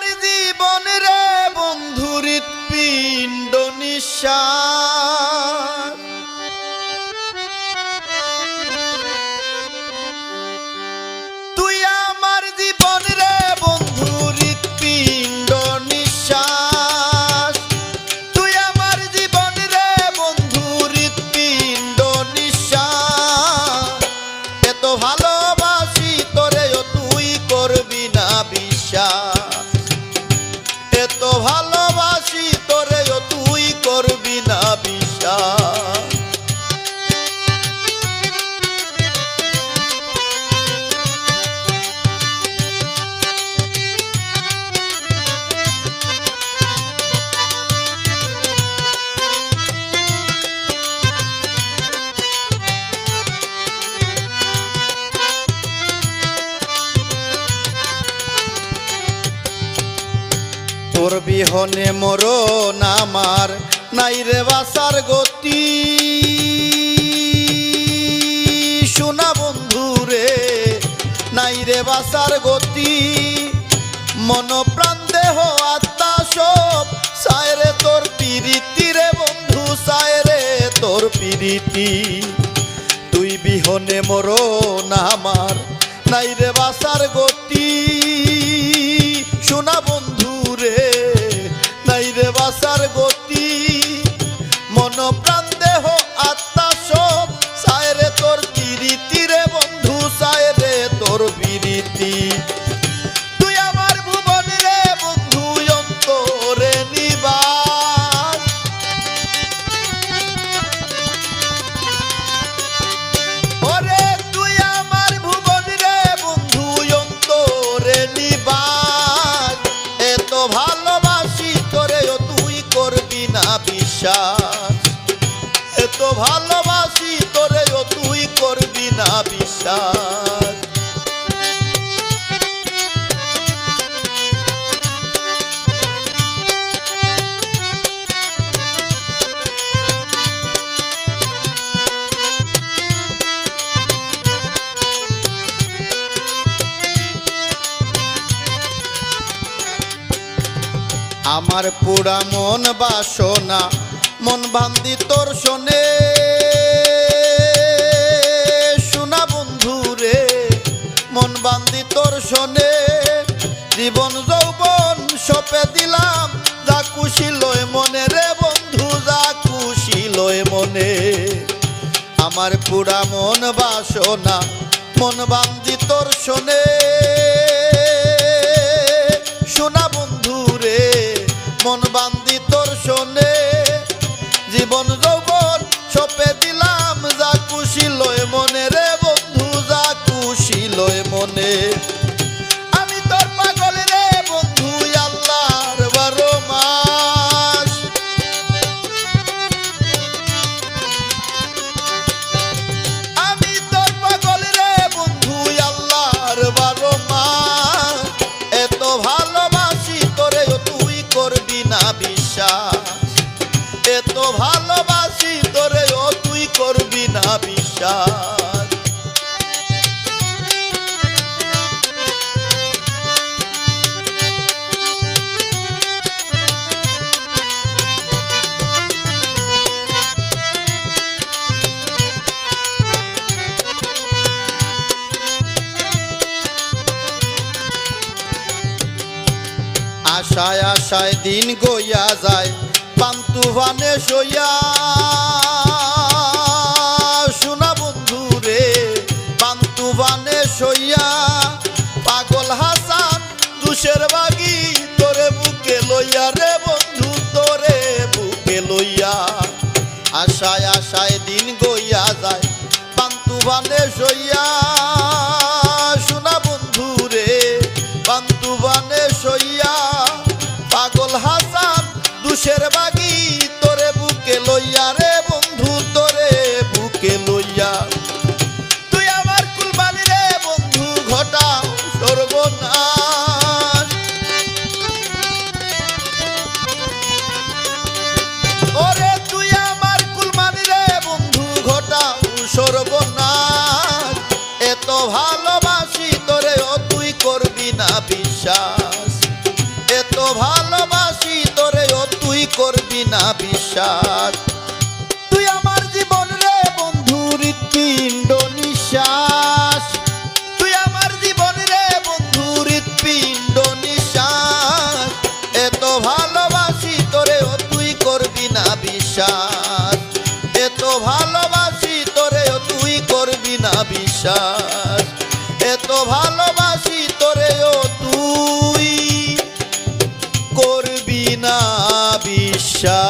আমার জীবন রে বন্ধুরিত পিণ্ড নিঃশ্বাস। ভালোবাসি তোর বিহনে মরণ আমার? নাই রে বাসার গতি। শোনা বন্ধু রে, নাই রে বাসার গতি। মন প্রাণ দেহ, আত্মা সব। সায়রে তোর পিরিতি রে বন্ধু সায়রে তোর পিরিতি। তুই বিহনে মরণ আমার। নাই রে বাসার গতি। গতি মন বিশ্বাস এত ভালোবাসি তোরে ও তুই করবি না বিশ্বাস। আমার পুরা মন বাসনা মন বান্দি তোর শোনে। শোনা বন্ধু রে, মন বান্দি তোর শোনে। জীবন, যৌবন সপে দিলাম, যা খুশি লয় মনে রে বন্ধু, যা খুশি লয় মনে। আমার পুরা মন বাসনা, মন বান্দি তোর শোনে। না বিশ্বাস। এত ভালোবাসি তোরেও তুই করবি না বিশ্বাস। আশায় আশায় দিন গইয়া যায়। পান্তু ভানে সইয়া শোনা বন্ধু রে, পান্তু ভানে সইয়া পাগল হাসান দুশের বাগি তোরে বুকে লইয়া রে বন্ধু, তোরে বুকে লইয়া। আশায় আশায় দিন গইয়া যায়, পান্তু ভানে সইয়া ভালোবাসি তোরে, ও তুই করবি না বিশ্বাস। এত ভালোবাসি তোরে, ও তুই করবি না বিশ্বাস। তুই আমার জীবন রে বন্ধু হৃৎপিণ্ড নিঃশ্বাস তুই আমার জীবন রে বন্ধু হৃৎপিণ্ড নিঃশ্বাস এত ভালোবাসি তোরে, ও তুই করবি না বিশ্বাস। এত ভালোবাসি তোরে, ও তুই করবি না বিশ্বাস। তুই করবি না বিশ্বাস